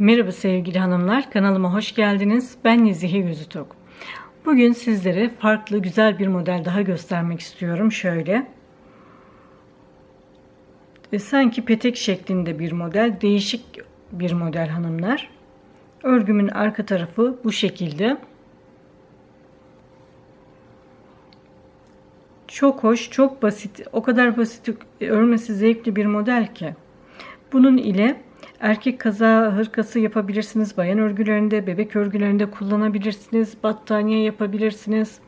Merhaba sevgili hanımlar, kanalıma hoş geldiniz. Ben Nezihe Yüzütok. Bugün sizlere farklı güzel bir model daha göstermek istiyorum. Şöyle. Ve sanki petek şeklinde bir model, değişik bir model hanımlar. Örgümün arka tarafı bu şekilde. Çok hoş, çok basit, o kadar basit örmesi zevkli bir model ki. Bunun ile erkek kaza hırkası yapabilirsiniz. Bayan örgülerinde, bebek örgülerinde kullanabilirsiniz. Battaniye yapabilirsiniz.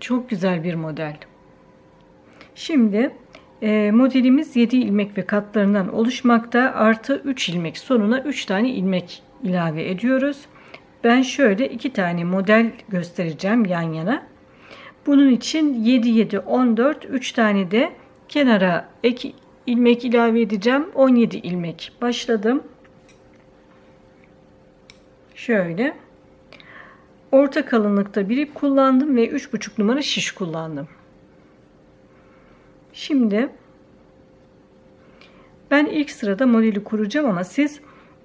Çok güzel bir model. Şimdi e, modelimiz 7 ilmek ve katlarından oluşmakta. Artı 3 ilmek sonuna 3 tane ilmek ilave ediyoruz. Ben şöyle 2 tane model göstereceğim yan yana. Bunun için 7 7 14 3 tane de kenara ek ilmek ilave edeceğim. 17 ilmek başladım. Şöyle. Orta kalınlıkta bir ip kullandım ve 3,5 numara şiş kullandım. Şimdi ben ilk sırada modeli kuracağım ama siz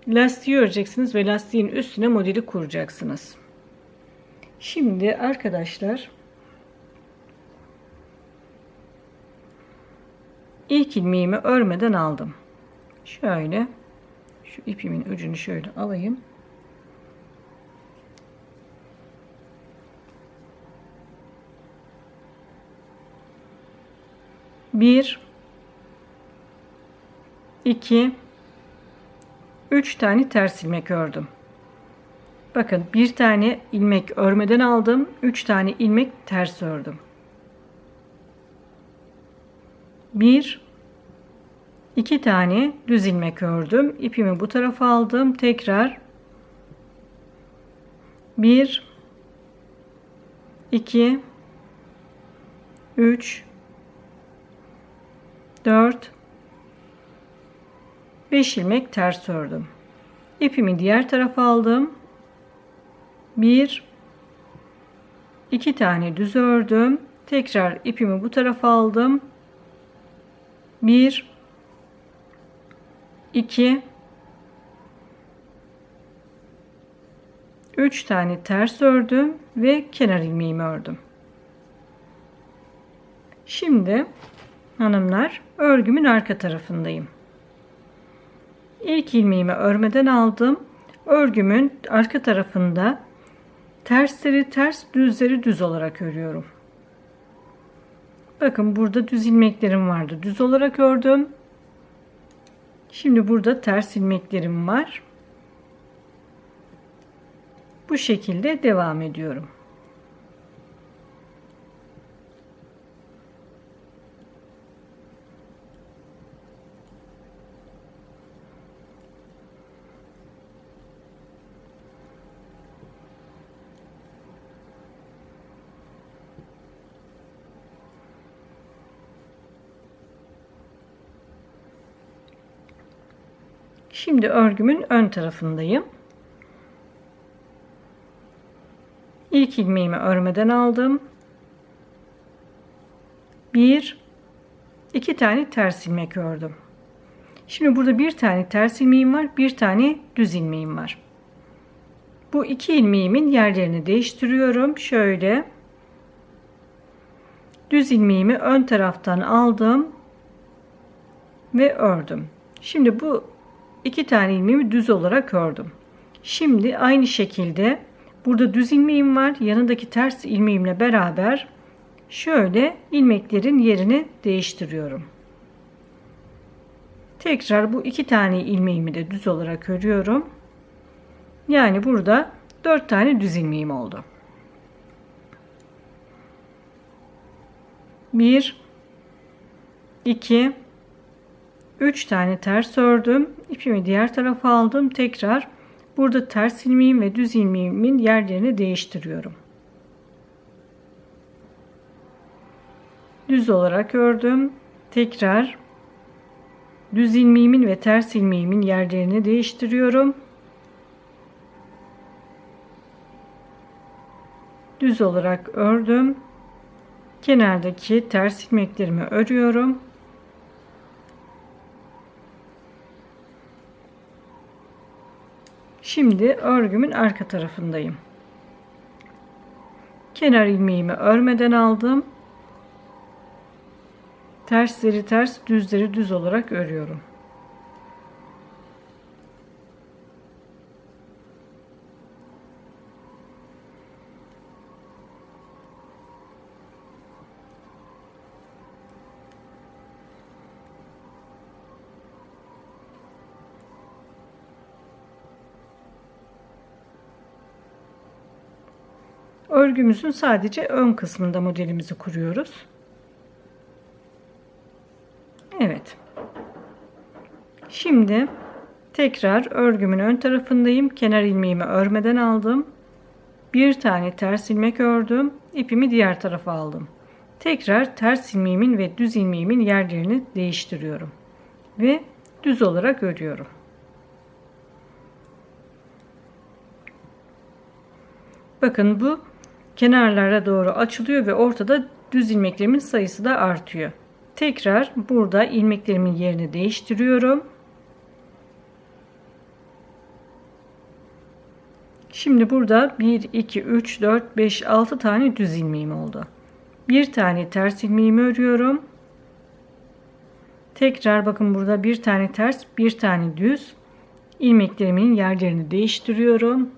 lastiği öreceksiniz ve lastiğin üstüne modeli kuracaksınız. Şimdi arkadaşlar ilk ilmeğimi örmeden aldım. Şöyle şu ipimin ucunu şöyle alayım. Bir, iki, üç tane ters ilmek ördüm. Bakın bir tane ilmek örmeden aldım. Üç tane ilmek ters ördüm. 1 2 tane düz ilmek ördüm. İpimi bu tarafa aldım. Tekrar 1 2 3 4 5 ilmek ters ördüm. İpimi diğer tarafa aldım. 1 2 tane düz ördüm. Tekrar ipimi bu tarafa aldım. 1 2 3 tane ters ördüm ve kenar ilmeğimi ördüm. Şimdi hanımlar örgümün arka tarafındayım. İlk ilmeğimi örmeden aldım. Örgümün arka tarafında tersleri ters, düzleri düz olarak örüyorum. Bakın burada düz ilmeklerim vardı. Düz olarak ördüm. Şimdi burada ters ilmeklerim var. Bu şekilde devam ediyorum. Şimdi örgümün ön tarafındayım. İlk ilmeğimi örmeden aldım. Bir, iki tane ters ilmek ördüm. Şimdi burada bir tane ters ilmeğim var, bir tane düz ilmeğim var. Bu iki ilmeğimin yerlerini değiştiriyorum. Şöyle düz ilmeğimi ön taraftan aldım ve ördüm. Şimdi bu iki tane ilmeğimi düz olarak ördüm. Şimdi aynı şekilde burada düz ilmeğim var. Yanındaki ters ilmeğimle beraber şöyle ilmeklerin yerini değiştiriyorum. Tekrar bu iki tane ilmeğimi de düz olarak örüyorum. Yani burada dört tane düz ilmeğim oldu. Bir, iki. 3 tane ters ördüm. İpimi diğer tarafa aldım. Tekrar burada ters ilmeğim ve düz ilmeğimin yerlerini değiştiriyorum. Düz olarak ördüm. Tekrar düz ilmeğimin ve ters ilmeğimin yerlerini değiştiriyorum. Düz olarak ördüm. Kenardaki ters ilmeklerimi örüyorum. Şimdi örgümün arka tarafındayım. Kenar ilmeğimi örmeden aldım. Tersleri ters, düzleri düz olarak örüyorum. Örgümüzün sadece ön kısmında modelimizi kuruyoruz. Evet. Şimdi tekrar örgümün ön tarafındayım. Kenar ilmeğimi örmeden aldım. Bir tane ters ilmek ördüm. İpimi diğer tarafa aldım. Tekrar ters ilmeğimin ve düz ilmeğimin yerlerini değiştiriyorum. Ve düz olarak örüyorum. Bakın bu kenarlara doğru açılıyor ve ortada düz ilmeklerimin sayısı da artıyor. Tekrar burada ilmeklerimin yerini değiştiriyorum. Şimdi burada 1, 2, 3, 4, 5, 6 tane düz ilmeğim oldu. Bir tane ters ilmeğimi örüyorum. Tekrar bakın burada bir tane ters, bir tane düz. ilmeklerimin yerlerini değiştiriyorum.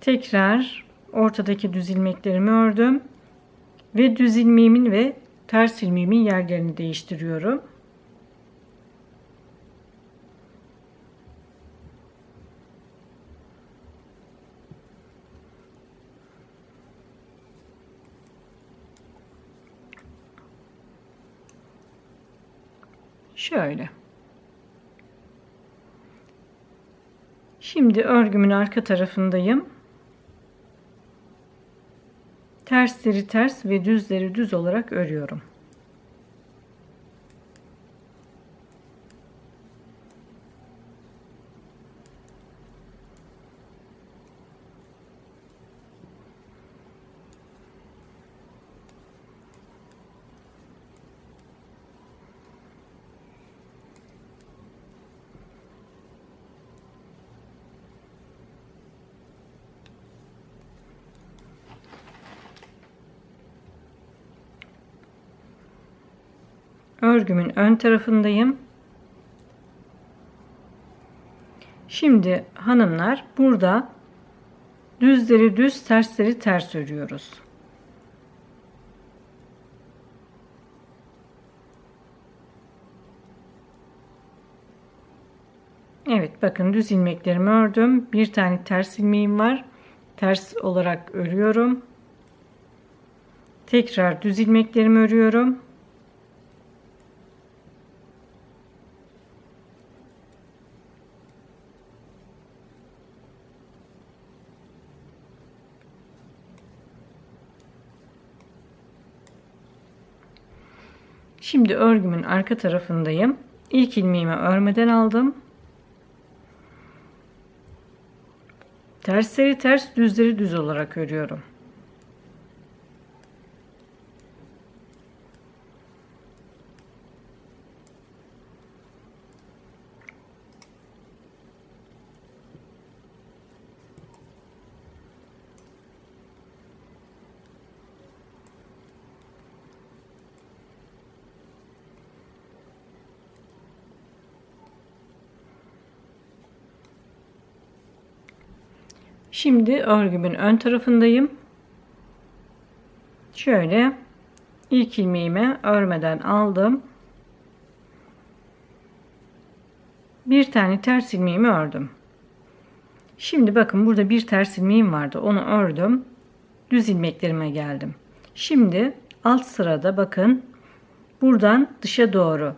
Tekrar ortadaki düz ilmeklerimi ördüm. Ve düz ilmeğimin ve ters ilmeğimin yerlerini değiştiriyorum. Şöyle. Şimdi örgümün arka tarafındayım. Tersleri ters ve düzleri düz olarak örüyorum. Örgümün ön tarafındayım. Şimdi hanımlar burada düzleri düz tersleri ters örüyoruz. Evet bakın düz ilmeklerimi ördüm. Bir tane ters ilmeğim var. Ters olarak örüyorum. Tekrar düz ilmeklerimi örüyorum. Şimdi örgümün arka tarafındayım. İlk ilmeğimi örmeden aldım. Tersleri ters, düzleri düz olarak örüyorum. Şimdi örgümün ön tarafındayım. Şöyle ilk ilmeğimi örmeden aldım. Bir tane ters ilmeğimi ördüm. Şimdi bakın burada bir ters ilmeğim vardı. Onu ördüm. Düz ilmeklerime geldim. Şimdi alt sırada bakın buradan dışa doğru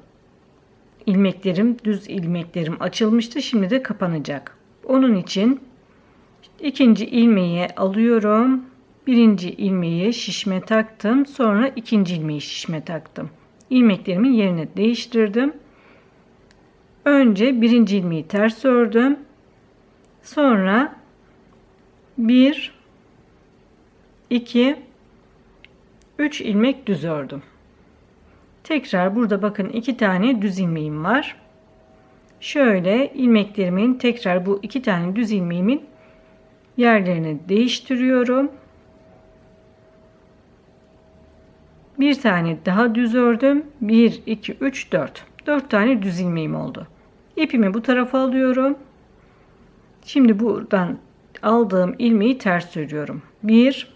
ilmeklerim, düz ilmeklerim açılmıştı. Şimdi de kapanacak. Onun için İkinci ilmeği alıyorum. Birinci ilmeği şişme taktım. Sonra ikinci ilmeği şişme taktım. İlmeklerimin yerini değiştirdim. Önce birinci ilmeği ters ördüm. Sonra bir, iki, üç ilmek düz ördüm. Tekrar burada bakın iki tane düz ilmeğim var. Şöyle ilmeklerimin tekrar bu iki tane düz ilmeğimin yerlerini değiştiriyorum. Bir tane daha düz ördüm. 1, 2, 3, 4. 4 tane düz ilmeğim oldu. İpimi bu tarafa alıyorum. Şimdi buradan aldığım ilmeği ters örüyorum. 1,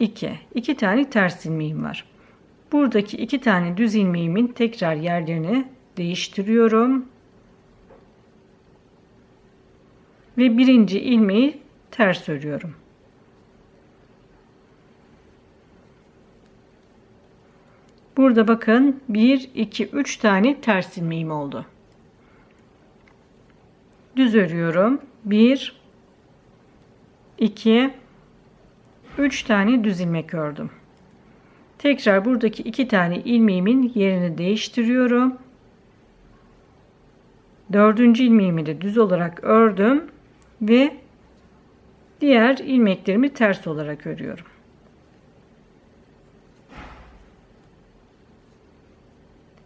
2. 2 tane ters ilmeğim var. Buradaki iki tane düz ilmeğimin tekrar yerlerini değiştiriyorum. Ve birinci ilmeği ters örüyorum. Burada bakın 1, 2, 3 tane ters ilmeğim oldu. Düz örüyorum. 1, 2, 3 tane düz ilmek ördüm. Tekrar buradaki iki tane ilmeğimin yerini değiştiriyorum. Dördüncü ilmeğimi de düz olarak ördüm ve diğer ilmeklerimi ters olarak örüyorum.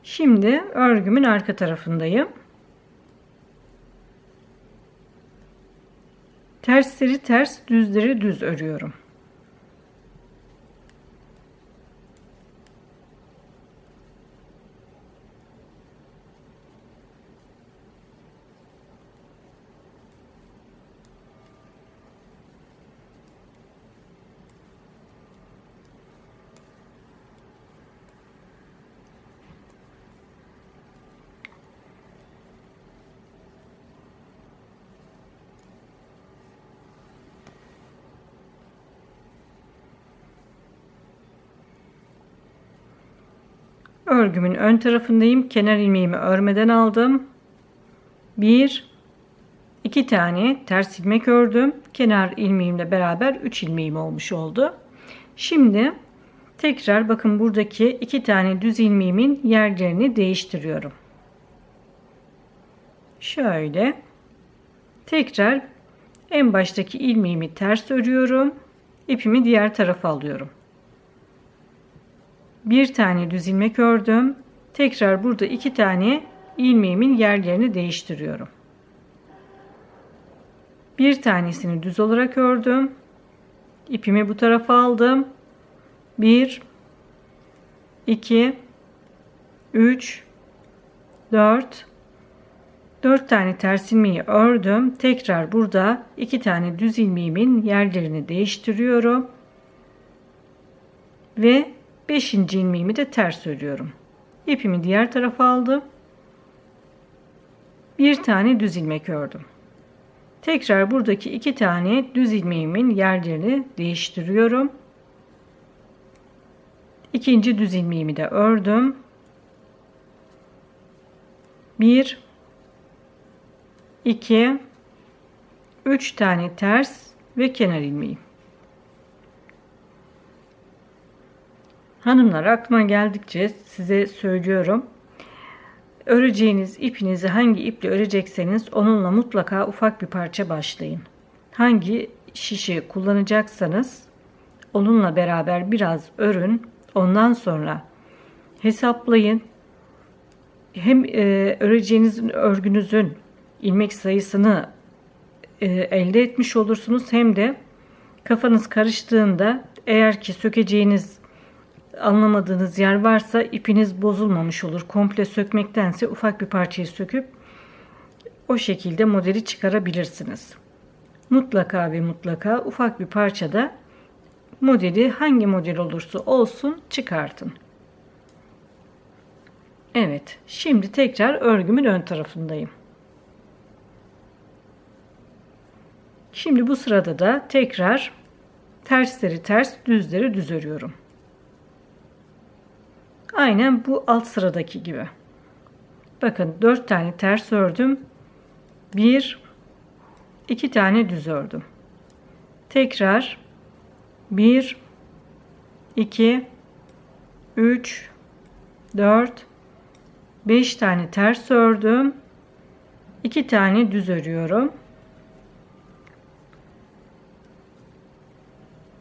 Şimdi örgümün arka tarafındayım. Tersleri ters, düzleri düz örüyorum. Örgümün ön tarafındayım. Kenar ilmeğimi örmeden aldım. Bir, iki tane ters ilmek ördüm. Kenar ilmeğimle beraber 3 ilmeğim olmuş oldu. Şimdi tekrar bakın buradaki iki tane düz ilmeğimin yerlerini değiştiriyorum. Şöyle tekrar en baştaki ilmeğimi ters örüyorum. İpimi diğer tarafa alıyorum bir tane düz ilmek ördüm. Tekrar burada iki tane ilmeğimin yerlerini değiştiriyorum. Bir tanesini düz olarak ördüm. İpimi bu tarafa aldım. 1 2 3 4 4 tane ters ilmeği ördüm. Tekrar burada iki tane düz ilmeğimin yerlerini değiştiriyorum. Ve 5. ilmeğimi de ters örüyorum. İpimi diğer tarafa aldım. Bir tane düz ilmek ördüm. Tekrar buradaki iki tane düz ilmeğimin yerlerini değiştiriyorum. İkinci düz ilmeğimi de ördüm. Bir, iki, üç tane ters ve kenar ilmeği. Hanımlar aklıma geldikçe size söylüyorum. Öreceğiniz ipinizi hangi iple örecekseniz onunla mutlaka ufak bir parça başlayın. Hangi şişi kullanacaksanız onunla beraber biraz örün. Ondan sonra hesaplayın. Hem e, öreceğiniz örgünüzün ilmek sayısını e, elde etmiş olursunuz hem de kafanız karıştığında eğer ki sökeceğiniz anlamadığınız yer varsa ipiniz bozulmamış olur. Komple sökmektense ufak bir parçayı söküp o şekilde modeli çıkarabilirsiniz. Mutlaka ve mutlaka ufak bir parçada modeli hangi model olursa olsun çıkartın. Evet, şimdi tekrar örgümün ön tarafındayım. Şimdi bu sırada da tekrar tersleri ters, düzleri düz örüyorum. Aynen bu alt sıradaki gibi. Bakın 4 tane ters ördüm. 1 2 tane düz ördüm. Tekrar 1 2 3 4 5 tane ters ördüm. 2 tane düz örüyorum.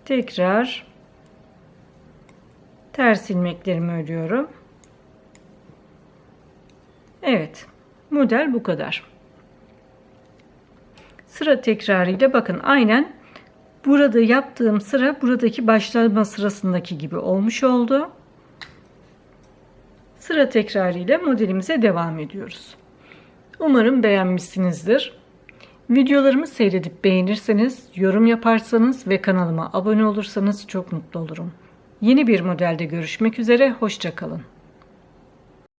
Tekrar Ters ilmeklerimi örüyorum. Evet. Model bu kadar. Sıra tekrarıyla bakın aynen burada yaptığım sıra buradaki başlama sırasındaki gibi olmuş oldu. Sıra tekrarıyla modelimize devam ediyoruz. Umarım beğenmişsinizdir. Videolarımı seyredip beğenirseniz, yorum yaparsanız ve kanalıma abone olursanız çok mutlu olurum. Yeni bir modelde görüşmek üzere, hoşçakalın.